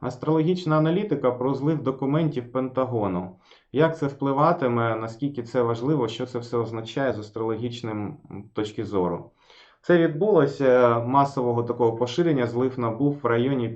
Астрологічна аналітика про злив документів Пентагону. Як це впливатиме, наскільки це важливо, що це все означає з астрологічним точки зору? Це відбулося масового такого поширення, злив набув в районі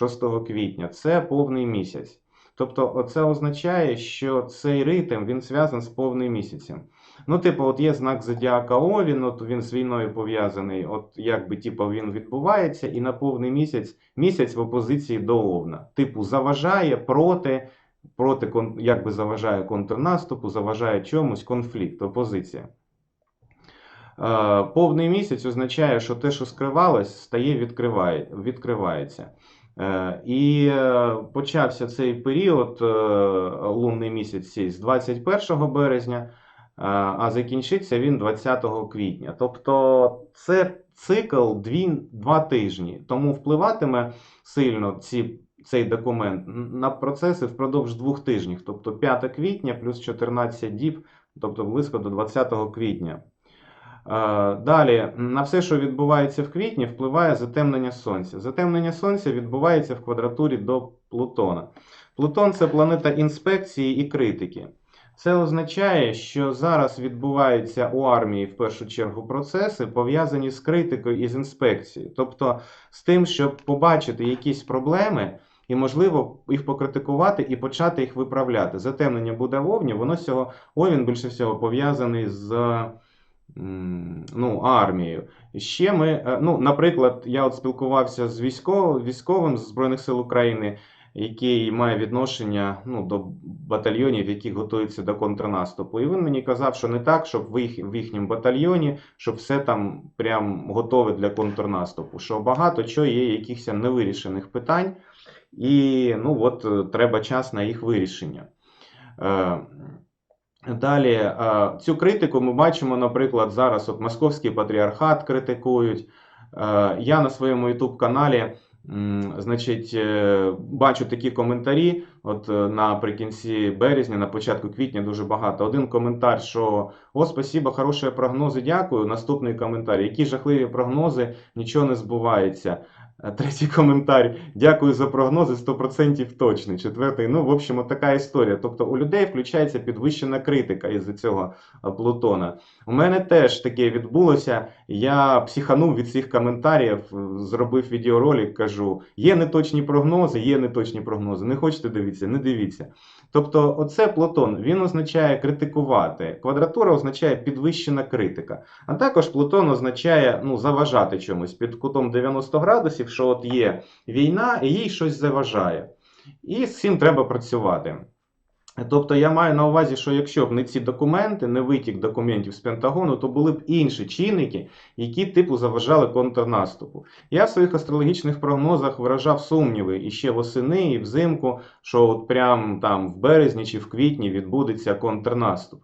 5-6 квітня. Це повний місяць. Тобто, це означає, що цей ритм він зв'язаний з повним місяцем. Ну, типу, от є знак зодіака Овін, от він з війною пов'язаний, от якби типу, він відбувається, і на повний місяць місяць в опозиції до Овна. Типу, заважає проти, проти якби заважає контрнаступу, заважає чомусь конфлікт, опозиція. Е, Повний місяць означає, що те, що скривалось, стає відкриває, відкривається. Е, І е, почався цей період, е, лунний місяць з 21 березня, а закінчиться він 20 квітня. Тобто це цикл дві, два тижні, тому впливатиме сильно ці, цей документ на процеси впродовж двох тижнів, тобто 5 квітня плюс 14 діб, тобто близько до 20 квітня. Е, Далі, на все, що відбувається в квітні, впливає затемнення Сонця. Затемнення Сонця відбувається в квадратурі до Плутона. Плутон це планета інспекції і критики. Це означає, що зараз відбуваються у армії в першу чергу процеси, пов'язані з критикою і з інспекцією. Тобто з тим, щоб побачити якісь проблеми і, можливо, їх покритикувати і почати їх виправляти. Затемнення буде в Овні, воно з Овін більше всього пов'язаний з ну, армією. Ще ми, е, ну, наприклад, я от спілкувався з військовим, військовим з Збройних сил України, який має відношення ну, до батальйонів, які готуються до контрнаступу. І він мені казав, що не так, щоб в, їх, в їхньому батальйоні, щоб все там прям готове для контрнаступу. Що багато чого є якихось невирішених питань, і ну, от, е, треба час на їх вирішення. Е, Далі, е, цю критику ми бачимо, наприклад, зараз от Московський патріархат критикують. Е, Я на своєму YouTube каналі значить, е, бачу такі коментарі. От наприкінці березня, на початку квітня дуже багато. Один коментар, що о, спасибо, хороші прогнози, дякую. Наступний коментар. Які жахливі прогнози, нічого не збувається. Е, Третій коментар. Дякую за прогнози, 100% точний. Четвертий, ну, в общем, така історія. Тобто у людей включається підвищена критика із-за цього е, Плутона. У мене теж таке відбулося. Я психанув від цих коментарів, е, зробив відеоролик, кажу: є неточні прогнози, є неточні прогнози. Не хочете дивитися, не дивіться. Тобто, оце Плутон, він означає критикувати. Квадратура означає підвищена критика. А також Плутон означає ну, заважати чомусь під кутом 90 градусів, що от є війна і їй щось заважає. І з цим треба працювати. Тобто я маю на увазі, що якщо б не ці документи, не витік документів з Пентагону, то були б інші чинники, які типу заважали контрнаступу. Я в своїх астрологічних прогнозах виражав сумніви і ще восени, і взимку, що от прям там в березні чи в квітні відбудеться контрнаступ.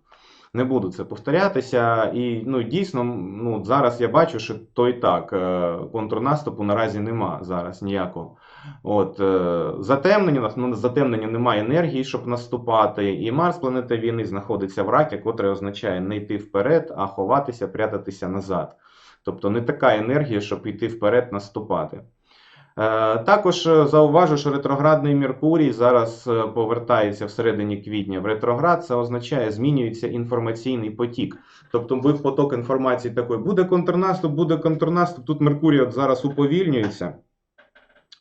Не буду це повторятися. І ну, дійсно, ну, зараз я бачу, що то і так. е, Контрнаступу наразі нема зараз ніякого. От, е, затемнення, ну, затемнення немає енергії, щоб наступати. І Марс, планета війни, знаходиться в ракі, котре означає не йти вперед, а ховатися, прятатися назад. Тобто не така енергія, щоб йти вперед, наступати. Е, Також е, зауважу, що ретроградний Меркурій зараз е, повертається всередині квітня в ретроград. Це означає, змінюється інформаційний потік. Тобто, був поток інформації такий: буде контрнаступ, буде контрнаступ. Тут Меркурій от зараз уповільнюється.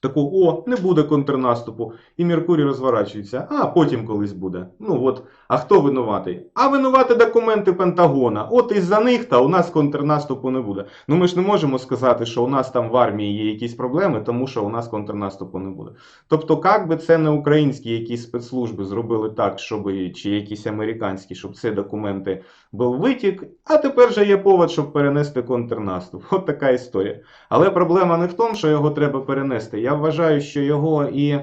Таку, о, не буде контрнаступу. І Меркурій розворачується. А потім колись буде. Ну от, а хто винуватий? А винувати документи Пентагона. От із-за них та у нас контрнаступу не буде. Ну ми ж не можемо сказати, що у нас там в армії є якісь проблеми, тому що у нас контрнаступу не буде. Тобто, як би це не українські якісь спецслужби зробили так, щоб чи якісь американські, щоб ці документи був витік, а тепер же є повод, щоб перенести контрнаступ. От така історія. Але проблема не в тому, що його треба перенести. Я вважаю, що його і.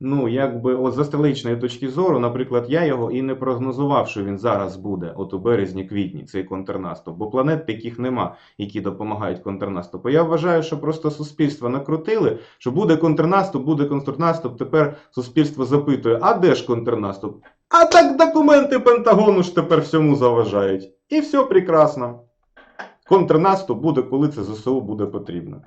Ну, якби от з астрологічної точки зору, наприклад, я його і не прогнозував, що він зараз буде, от у березні-квітні, цей контрнаступ, бо планет таких нема, які допомагають контрнаступу. Я вважаю, що просто суспільство накрутили, що буде контрнаступ, буде контрнаступ. Тепер суспільство запитує: а де ж контрнаступ? А так документи Пентагону ж тепер всьому заважають. І все прекрасно. Контрнаступ буде, коли це ЗСУ буде потрібно.